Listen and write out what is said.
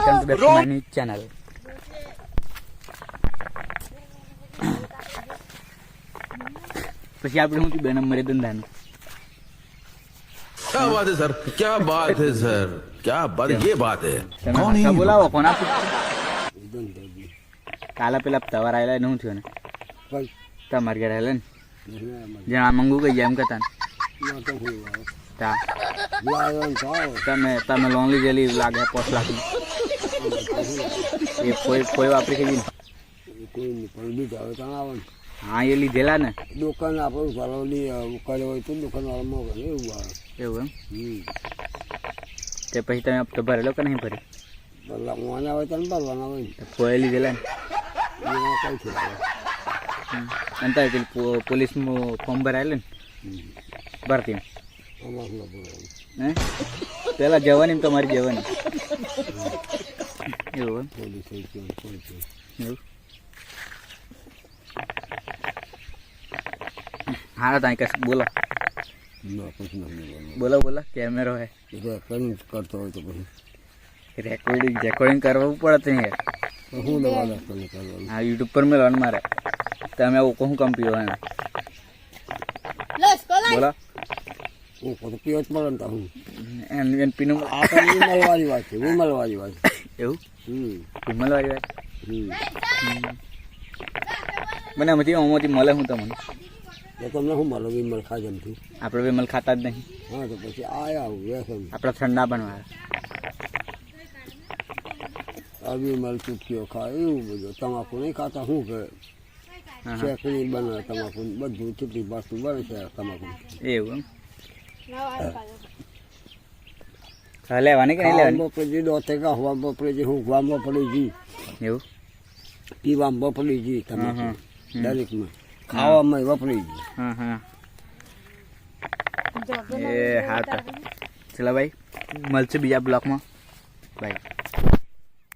Welcome to back to my news channel પછી આપણે શું થયું બે નંબરે ધંધાનું क्या बात है सर क्या बात है सर क्या बात ये बात है તમે कौन है હાથા ये? બોલાવો કોણ આપું કાલે પેલા તવાર આવેલા શું થયું ને તમારે ઘરે આવેલા ને જ્યાં મંગુ કઈ જાય એમ કહેતા ને તા તમે તમે લોન લીધેલી લાગે પાંચ લાખની એ કોઈ કોઈ વાપરી કઈ હા એ લીધેલા ને? દુકાન આપણે ભરવાની હોય તો દુકાનવાળામાં એવું આવે એવું એમ? તે પછી તમે હપ્તો ભરેલો કે નહીં ભર્યો? પેલા હોય તો ભરવાના હોય કોઈ લીધેલા ને? એમાં કઈ અને તારે પોલીસનું ફોર્મ ભરાયેલું ને? ભરતી હે? પેલા જવાની તમારી જવાની. એવું પોલીસ હોય કે કોઈ છે એમ એવું હા તાઈ કશ બોલો ના પછી ના મળવાનું બોલો બોલો કેમેરો હે એટલે કરીને કરતો હોય તો પછી રેકોર્ડિંગ રેકોર્ડિંગ કરવું પડે તો યાર તો શું દવા લખવાનું કરવાનું હા યુટ્યુબ પર મેળવાનું મારે તમે આવું કહું કમ પીવાનું બોલો હું પોતે પીવો જ પડે ને તો હું એમ એમ પીનું આ તો વિમલવાળી વાત છે વિમલવાળી વાત એવું? હમ. વિમલવાળી વાત હમ. મને એમાંથી આમાંથી મળે હું તમને? તો તમને શું મળે? વિમલ ખાજમથી આપણે મલ ખાતા જ નહીં. હા તો પછી આયા આવું વ્યસન આપણા ઠંડા બનવા. આવી મલ ચૂટકીઓ ખાય એવું બધું. તમાકુ નહીં ખાતા? શું કરે શેકણી બને તમાકુ બધું ચૂંટણી પાછું બને છે તમાકુ એવું લેવાની કે નહીં લેવાની? ખાવામાં દોતે ગાહવામાં પડી જી ઊંઘવામાં એવું? પીવામાં પડી જી હમ, તમાકુ હમ. દરેકમાં. ખાવામાં વપરાઈ જી હા હા. એ હા તો. ચલો ભાઈ મળશે બીજા બ્લોકમાં. બાય